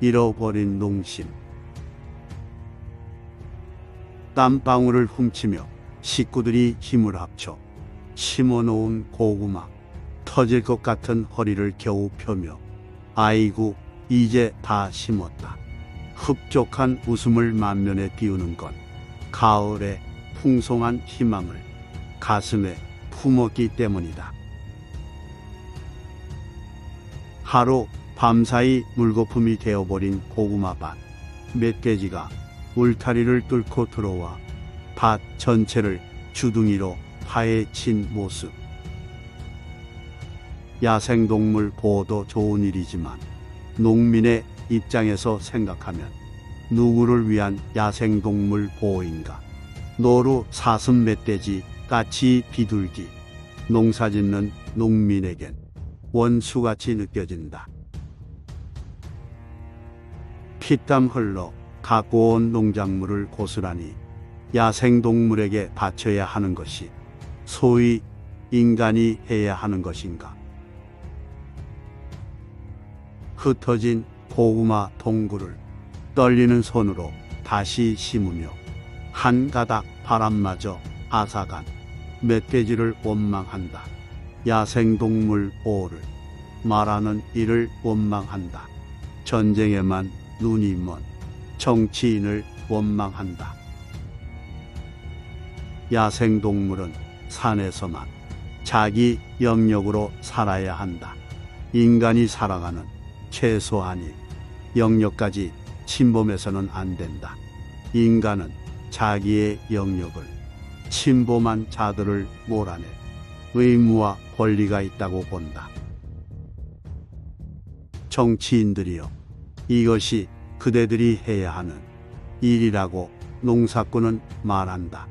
잃어버린 농심. 땀방울을 훔치며 식구들이 힘을 합쳐 심어놓은 고구마. 터질 것 같은 허리를 겨우 펴며 아이고 이제 다 심었다. 흡족한 웃음을 만면에 띄우는 건 가을의 풍성한 희망을 가슴에 품었기 때문이다. 하루 밤사이 물거품이 되어버린 고구마밭. 멧돼지가 울타리를 뚫고 들어와 밭 전체를 주둥이로 파헤친 모습. 야생동물 보호도 좋은 일이지만 농민의 입장에서 생각하면 누구를 위한 야생동물 보호인가? 노루 사슴 멧돼지 까치 비둘기 농사짓는 농민에겐 원수같이 느껴진다. 피땀 흘러 갖고 온 농작물을 고스란히 야생동물에게 바쳐야 하는 것이 소위 인간이 해야 하는 것인가? 흩어진 고구마 동굴을 떨리는 손으로 다시 심으며 한 가닥 바람마저 앗아간 멧돼지를 원망한다. 야생동물 보호를 말하는 이를 원망한다. 전쟁에만 눈이 먼 정치인을 원망한다. 야생동물은 산에서만 자기 영역으로 살아야 한다. 인간이 살아가는 최소한의 영역까지 침범해서는 안 된다. 인간은 자기의 영역을 침범한 자들을 몰아낼 의무와 권리가 있다고 본다. 정치인들이여, 이것이 그대들이 해야 하는 일이라고 농사꾼은 말한다.